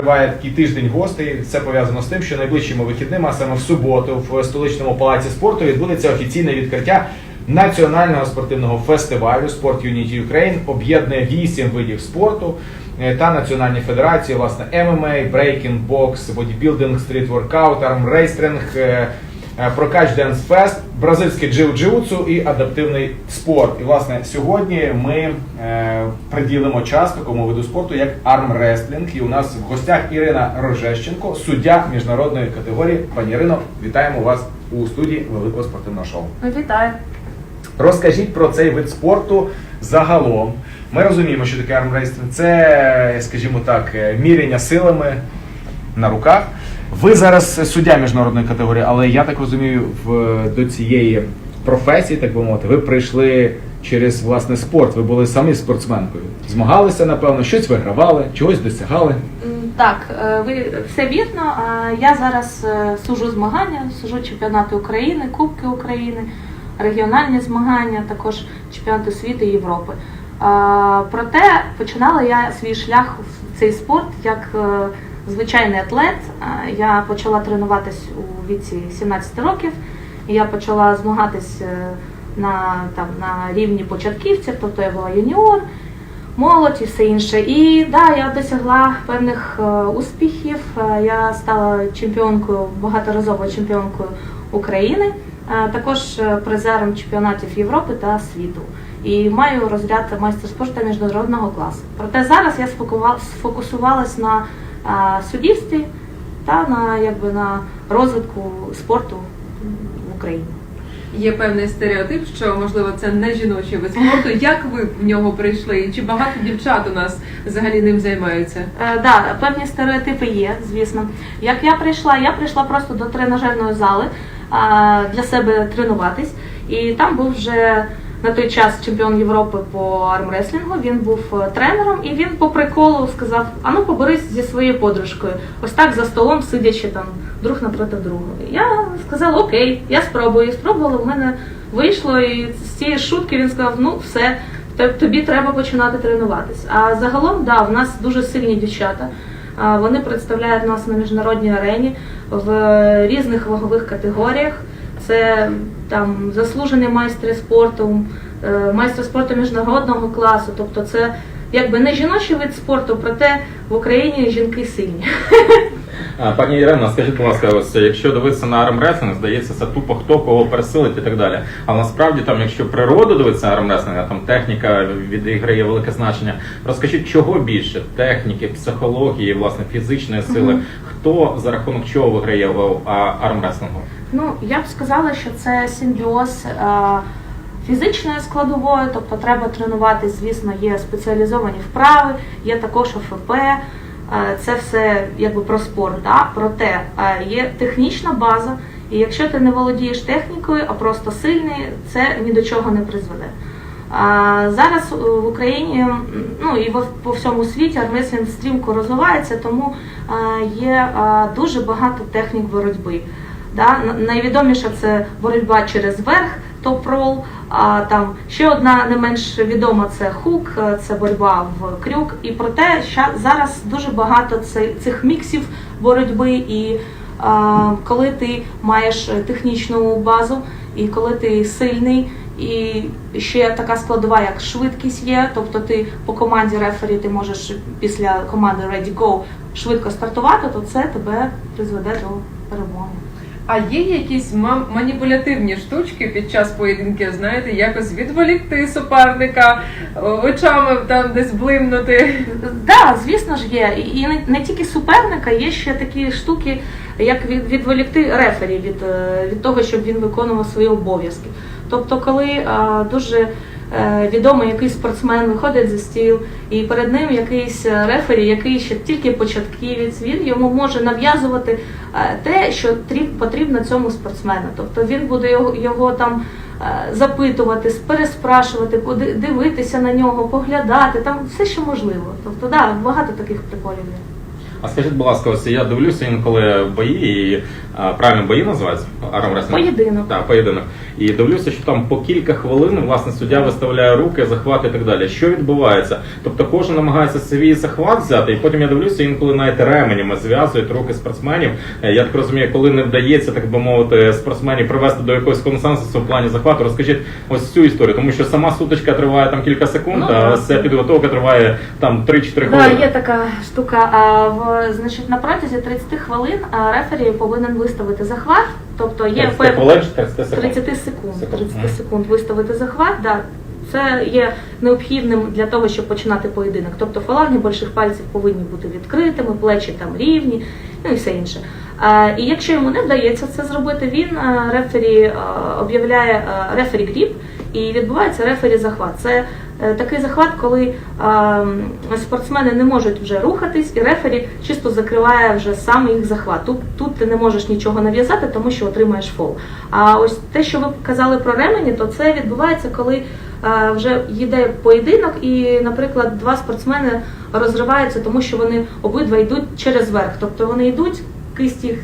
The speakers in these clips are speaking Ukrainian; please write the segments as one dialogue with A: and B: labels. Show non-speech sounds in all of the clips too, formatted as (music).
A: Триває такий тиждень гостей. Це пов'язано з тим, що найближчими вихідними, а саме в суботу, в столичному палаці спорту відбудеться офіційне відкриття національного спортивного фестивалю Sport Unity Ukraine. Об'єднує вісім видів спорту е, та національні федерації, власне, ММА, брейкінг, бокс, бодібілдинг, стріт-воркаут, армрейстринг, е, е, прокач Денс Фест, бразильське джиу-джиуцу і адаптивний спорт. І власне сьогодні ми е, приділимо час такому виду спорту, як армрестлінг. І у нас в гостях Ірина Рожещенко, суддя міжнародної категорії. Пані Ірино, вітаємо вас у студії великого спортивного шоу.
B: Вітаю.
A: Розкажіть про цей вид спорту загалом. Ми розуміємо, що таке армрейстлінг. Це, скажімо так, е, міряння силами на руках. Ви зараз суддя міжнародної категорії, але я так розумію, в, до цієї професії, так би мовити, ви прийшли через власне спорт. Ви були самі спортсменкою. Змагалися, напевно, щось вигравали, чогось досягали.
B: Так, е, ви все вірно. Я зараз е, сужу змагання, сужу чемпіонати України, Кубки України, регіональні змагання, також чемпіонати світу і Європи. Проте починала я свій шлях в цей спорт як е, звичайний атлет. Я почала тренуватись у віці 17 років. Я почала змагатись е, на, там, на рівні початківців, тобто я була юніор, молодь і все інше. І да, я досягла певних е, успіхів. Е, Я стала чемпіонкою, багаторазовою чемпіонкою України, також призером чемпіонатів Європи та світу. І маю розряд майстер спорту міжнародного класу. Проте зараз я сфокусувалась на суддівстві та на якби на розвитку спорту в Україні.
C: Є певний стереотип, що можливо це не жіночий вид спорту. Як ви в нього прийшли? І чи багато дівчат у нас взагалі ним займаються?
B: Е, да, певні стереотипи є, звісно. Як я прийшла, я прийшла просто до тренажерної зали а, для себе тренуватись, і там був вже на той час чемпіон Європи по армреслінгу. Він був е, тренером, і він по приколу сказав: а ну поберись зі своєю подружкою, ось так за столом, сидячи там друг напроти друга. Я сказала, окей, я спробую. Спробувала, в мене вийшло, і з цієї шутки він сказав: ну все. Тобі треба починати тренуватись. А загалом, да, в нас дуже сильні дівчата. Вони представляють нас на міжнародній арені в різних вагових категоріях. Це там заслужені майстри спорту, е, майстри спорту міжнародного класу. Тобто це якби не жіночий вид спорту, проте в Україні жінки сильні. (laughs)
D: А, Пані Ірина, скажіть, будь ласка, ось якщо дивитися на армреслінг, здається, це тупо хто кого пересилить і так далі. А насправді там, якщо природу дивитися армреслінга, там техніка відіграє велике значення. Розкажіть, чого більше? Техніки, психології, власне, фізичної сили. Хто за рахунок чого виграє в а, армреслінгу?
B: Ну, я б сказала, що це симбіоз е, фізичної складової, тобто треба тренувати, звісно, є спеціалізовані вправи, є також ОФП. Е, Це все якби про спорт, да? проте е, є технічна база, і якщо ти не володієш технікою, а просто сильний, це ні до чого не призведе. Зараз е, в Україні, ну і по всьому світі армреслінг стрімко розвивається, тому є дуже багато технік боротьби. Да? Найвідоміша це боротьба через верх, топ-рол, а там ще одна не менш відома це хук, е, це боротьба в крюк. І проте зараз дуже багато ци- цих міксів боротьби і а, коли ти маєш технічну базу, і коли ти сильний, і ще така складова, як швидкість є, тобто ти по команді рефері ти можеш після команди Ready Go швидко стартувати, то це тебе призведе до перемоги.
C: А є якісь ма- маніпулятивні штучки під час поєдинків, знаєте, якось відволікти суперника, очами там десь блимнути.
B: Да, звісно ж є. І не, не тільки суперника, є ще такі штуки, як від, відволікти рефері від, е, від того, щоб він виконував свої обов'язки. Тобто, коли е, дуже е, відомий якийсь спортсмен виходить за стіл, і перед ним якийсь е, рефері, який ще тільки початківець, він йому може нав'язувати е, те, що трі- потрібно цьому спортсмену. Тобто він буде його, його там е, запитувати, переспрашувати, дивитися на нього, поглядати, там все, що можливо. Тобто, да, багато таких приколів є.
D: А скажіть, будь ласка, ось я дивлюся інколи бої, і а, правильно бої називаються? Армрестлинг?
B: Поєдинок.
D: Так, поєдинок. І дивлюся, що там по кілька хвилин власне суддя виставляє руки, захват і так далі. Що відбувається? Тобто кожен намагається свій захват взяти, і потім я дивлюся, інколи навіть ременями зв'язують руки спортсменів. Е, Я так розумію, коли не вдається, так би мовити, спортсменів привести до якогось консенсусу в плані захвату, розкажіть ось цю історію, тому що сама сутичка триває там кілька секунд,
B: Ну,
D: а
B: так.
D: ця підготовка триває там 3-4
B: Да,
D: хвилини.
B: є така штука. А в значить на протязі 30 хвилин рефері повинен виставити захват, тобто є
D: 30
B: певний
D: 30 секунд?
B: 30 секунд.
D: Секунд.
B: 30 секунд виставити захват. Да. Це є необхідним для того, щоб починати поєдинок. Тобто фаланги больших пальців повинні бути відкритими, плечі там рівні, ну і все інше. І якщо йому не вдається це зробити, він рефері об'являє рефері гріп і відбувається рефері захват. Це такий захват, коли а, спортсмени не можуть вже рухатись, і рефері чисто закриває вже сам їх захват. Тут, тут ти не можеш нічого нав'язати, тому що отримаєш фол. А ось те, що ви казали про ремені, то це відбувається, коли е, вже йде поєдинок, і, наприклад, два спортсмени розриваються, тому що вони обидва йдуть через верх. Тобто вони йдуть, кисть їх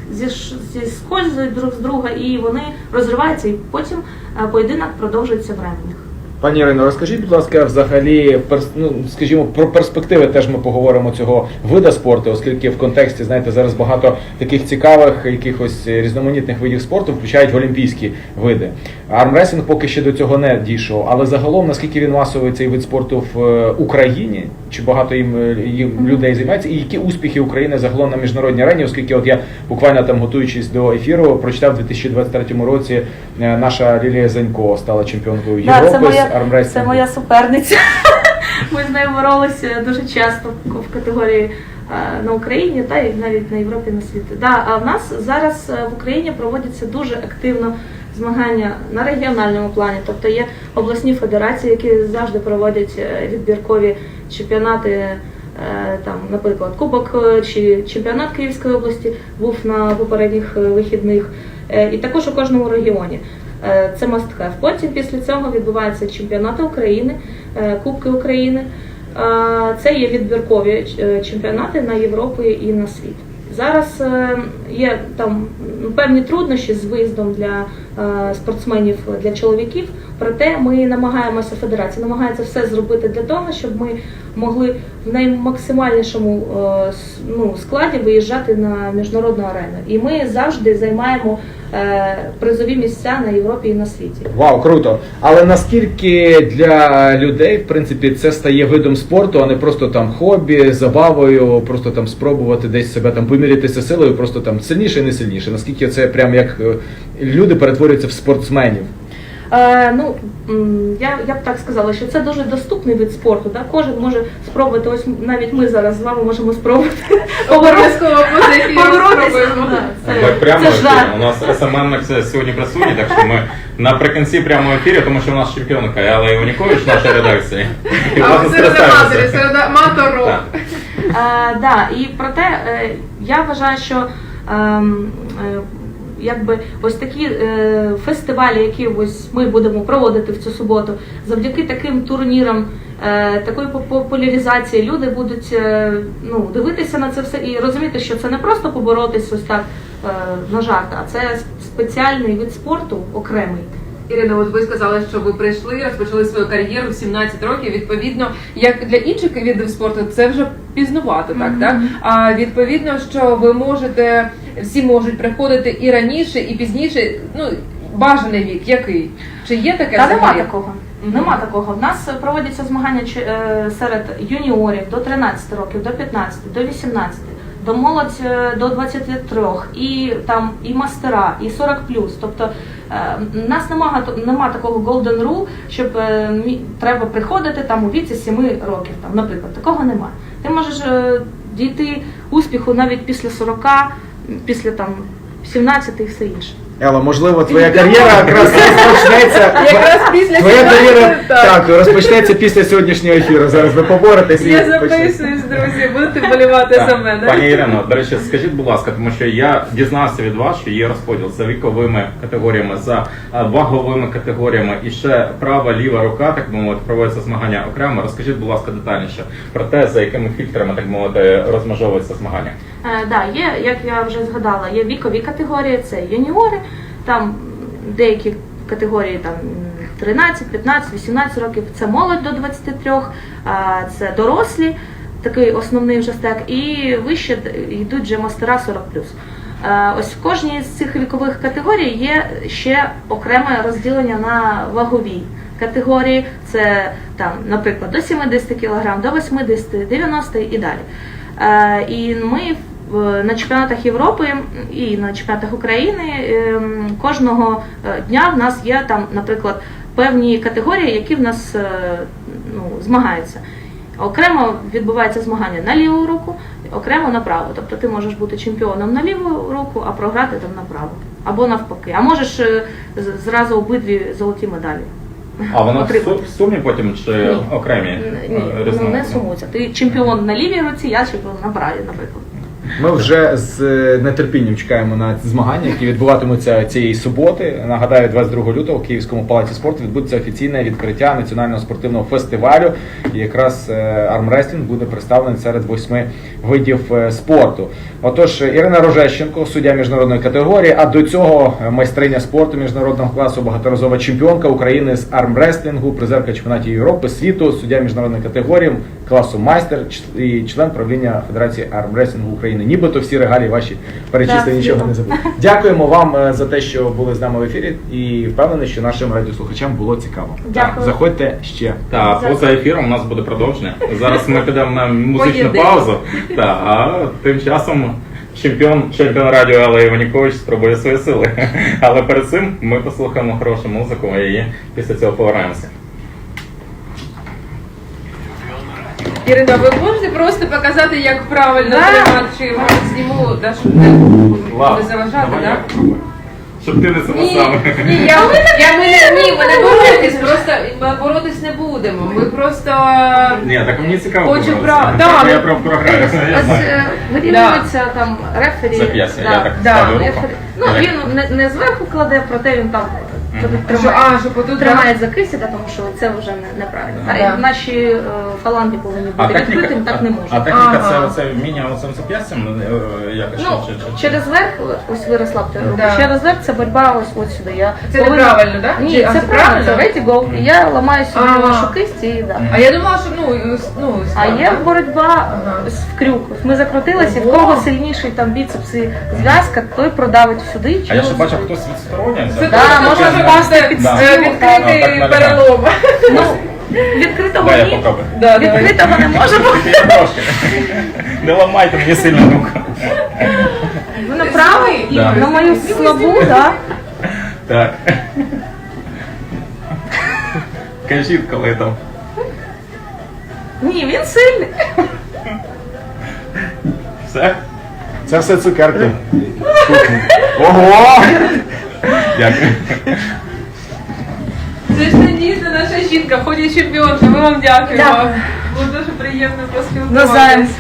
B: зіскользують друг з друга, і вони розриваються, і потім е, поєдинок продовжується в ременях.
A: Пані Ірино, розкажіть, будь ласка, взагалі, ну, скажімо, про перспективи теж ми поговоримо цього вида спорту, оскільки в контексті, знаєте, зараз багато таких цікавих, якихось різноманітних видів спорту включають в олімпійські види. Армресінг поки ще до цього не дійшов, але загалом, наскільки він масовий цей вид спорту в е, Україні, чи багато їм, е, їм людей займається, і які успіхи України загалом на міжнародній арені, оскільки от я буквально там готуючись до ефіру, прочитав у 2023 році е, наша Лілія Занько стала чемпіонкою Європи
B: моя, це моя суперниця. (laughs) Ми з нею боролися дуже часто в категорії е, на Україні та й навіть на Європі на світі. Да, а в нас зараз е, в Україні проводяться дуже активно змагання на регіональному плані. Тобто є обласні федерації, які завжди проводять е, відбіркові чемпіонати. Там, наприклад, Кубок чи чемпіонат Київської області був на попередніх вихідних, і також у кожному регіоні. Е, Це must. Потім після цього відбуваються чемпіонати України, е, Кубки України. Е, Це є відбіркові чемпіонати на Європу і на світ. Зараз є там ну, певні труднощі з виїздом для спортсменів для чоловіків. Проте ми намагаємося, федерація намагається все зробити для того, щоб ми могли в наймаксимальнішому е, ну, складі виїжджати на міжнародну арену. І ми завжди займаємо е, призові місця на Європі і на світі.
A: Вау, круто! Але наскільки для людей, в принципі, це стає видом спорту, а не просто там хобі, забавою, просто там спробувати десь себе там помірятися силою, просто там сильніше і не сильніше. Наскільки це прям як е, люди перетворюються в спортсменів?
B: Е, ну я, я б так сказала, що це дуже доступний вид спорту. Да? Кожен може спробувати. Ось навіть ми зараз з вами можемо спробувати (laughs)
C: Обов'язково
B: поборотися. Це,
D: прямо у нас СМН сьогодні присутній, так що ми наприкінці прямо в ефірі, тому що у нас чемпіонка Алла Іванікович, наша редакція. І,
C: А.
D: Так.
B: Е, і проте е, я вважаю, що ем, якби ось такі е, фестивалі, які ось ми будемо проводити в цю суботу, завдяки таким турнірам, е, такої поп- популяризації люди будуть е, ну, дивитися на це все і розуміти, що це не просто поборотись ось так е, на жарт, а це спеціальний вид спорту окремий.
C: Ірина, от ви сказали, що ви прийшли, розпочали свою кар'єру в 17 років. Відповідно, як для інших видів спорту, це вже пізнувато, так
B: Мгм.
C: так. А відповідно, що ви можете, всі можуть приходити і раніше, і пізніше. Ну бажаний вік, який чи є таке
B: Та нема такого.
C: Мгм.
B: Нема такого. В нас проводяться змагання е, серед юніорів до 13 років, до 15, до 18, до молодь е, до 23, і там і мастера, і 40 Тобто е, в нас нема, гато- нема такого golden rule, щоб е, треба приходити там у віці 7 років. Там, наприклад, такого нема. Ти можеш е, дійти успіху навіть після 40, після там 17 і все інше.
A: Елла, можливо, твоя кар'єра якраз розпочнеться.
C: Якраз після
A: Твоя кар'єра
C: так.
A: так, розпочнеться після сьогоднішнього ефіру. Зараз ви поборетесь і
C: Я записуюсь, друзі, будете вболівати за мене.
D: Пані Ірино, до речі, скажіть, будь ласка, тому що я дізнався від вас, що є розподіл за віковими категоріями, за ваговими категоріями і ще права, ліва рука, так би мовити, проводяться змагання окремо. Розкажіть, будь ласка, детальніше про те, за якими фільтрами, так би мовити, розмежовуються змагання.
B: Е, да, є, як я вже згадала, є вікові категорії, це юніори, там деякі категорії там 13, 15, 18 років, це молодь до 23, це дорослі, такий основний вже стек, і вище йдуть вже мастера 40 Е, Ось в кожній з цих вікових категорій є ще окреме розділення на вагові категорії. Це там, наприклад, до 70 кг, до 80, 90 і далі. І ми на чемпіонатах Європи і на чемпіонатах України ем, кожного е, дня в нас є там, наприклад, певні категорії, які в нас е, ну, змагаються. Окремо відбувається змагання на ліву руку, окремо на праву. Тобто ти можеш бути чемпіоном на ліву руку, а програти там на праву. Або навпаки. А можеш е, зразу обидві золоті медалі.
D: А воно в
B: отримати.
D: в сумі потім чи
B: Ні.
D: окремі
B: Ні, ну, не сумуються. Ти чемпіон на лівій руці, я чемпіон на правій, наприклад.
A: Ми вже з е, нетерпінням чекаємо на змагання, які відбуватимуться цієї суботи. Нагадаю, 22 лютого в Київському палаці спорту відбудеться офіційне відкриття національного спортивного фестивалю. І якраз е, армрестлінг буде представлений серед восьми видів е, спорту. Отож, Ірина Рожещенко, суддя міжнародної категорії, а до цього майстриня спорту міжнародного класу, багаторазова чемпіонка України з армрестлінгу, призерка чемпіонатів Європи, світу, суддя міжнародної категорії класу майстер і член правління Федерації армрестлінгу України. Нібито всі регалії ваші перечислені,
B: Так,
A: нічого не забули. Дякуємо вам е, за те, що були з нами в ефірі, і впевнений, що нашим радіослухачам було цікаво.
B: Дякую.
A: Заходьте ще.
D: Та поза ефіром у нас буде продовження. Зараз ми підемо на музичну паузу. Та а тим часом чемпіон чемпіон радіо Алла Іванікович спробує свої сили. Але перед цим ми послухаємо хорошу музику і після цього повернемося.
C: Ірина, ви можете просто показати, як правильно
B: Да.
C: тримати, чи може зніму, да, щоб не, не заважати,
D: давай я
C: так?
D: попробую. Щоб ти не
C: Ні, ні, (laughs) я, я ми не ні, ми не боротись, просто ми боротись не будемо. Ми просто
D: Ні, так мені цікаво.
C: Хочу прав- да,
D: я
C: ну,
D: про програю. Я знаю.
B: е, вирівнюється там рефері.
D: Зап'ястя,
B: да,
D: я так ставлю руку.
B: Ну він не, не зверху кладе, проте він там
D: Мгм.
C: що,
B: тримає.
C: а, щоб отут
B: Тримає за кисіда, тому що це вже не, неправильно. А
C: Да.
B: наші е, фаланги повинні бути
D: техніка,
B: відкритим, так не
D: а
B: можна.
D: техніка це
C: Ага.
D: оце вміння оцим зап'ястям е, якось
B: Ну,
D: чи- чи- чи-
B: через верх, ось ви розслабте руку,
C: Да.
B: через верх це боротьба ось от сюди. Я
C: Це
B: повинна-
C: неправильно, да?
B: Ні,
C: а,
B: це правильно, це go. І я ламаю сюди
C: Ага.
B: вашу кисть і да.
C: А я думала, що ну, ну
B: А є боротьба
C: Ага.
B: ось в крюк. Ось Ми закрутилися, і в
C: Ого.
B: кого сильніший там біцепс і зв'язка, той продавить сюди.
D: А я ще бачив,
B: сюди.
D: хтось відстороння.
C: Це
B: Да, можна
C: це,
B: під
D: Да.
C: е,
B: стіл.
D: Ну, так
C: перелом.
B: Ну, відкритого
D: Дай я
B: ні.
C: Да, давай.
B: Відкритого не може бути.
D: Трошки. Не ламайте мені сильно руку.
B: Ви направо,
D: Да.
B: на мою слабу, да.
D: Так. Кажіть, коли там.
B: Ні, він сильний.
D: Все?
A: Це все цукерки. (laughs) Ого!
D: Дякую.
C: Це ж надійна наша жінка, ходить чемпіонка. Ми вам дякуємо.
B: Дякую.
C: Було дуже приємно
B: Навзаєм.
C: поспілкуватися.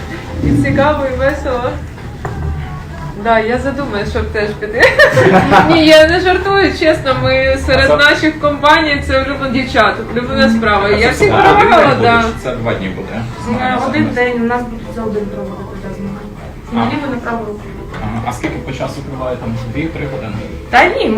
C: І цікаво, і весело. Да, я задумаю, щоб теж піти. (laughs) Ні, я не жартую, чесно. Ми серед
D: Це-
C: наших компаній це улюблені дівчата, улюблена справа. Я всіх допомагала, да.
D: Це два дні буде.
B: На один день у нас будуть за один проводити да, змагання. І на ліву, і на.
D: Ага. А скільки по часу триває там? Дві-три години?
B: Та ні,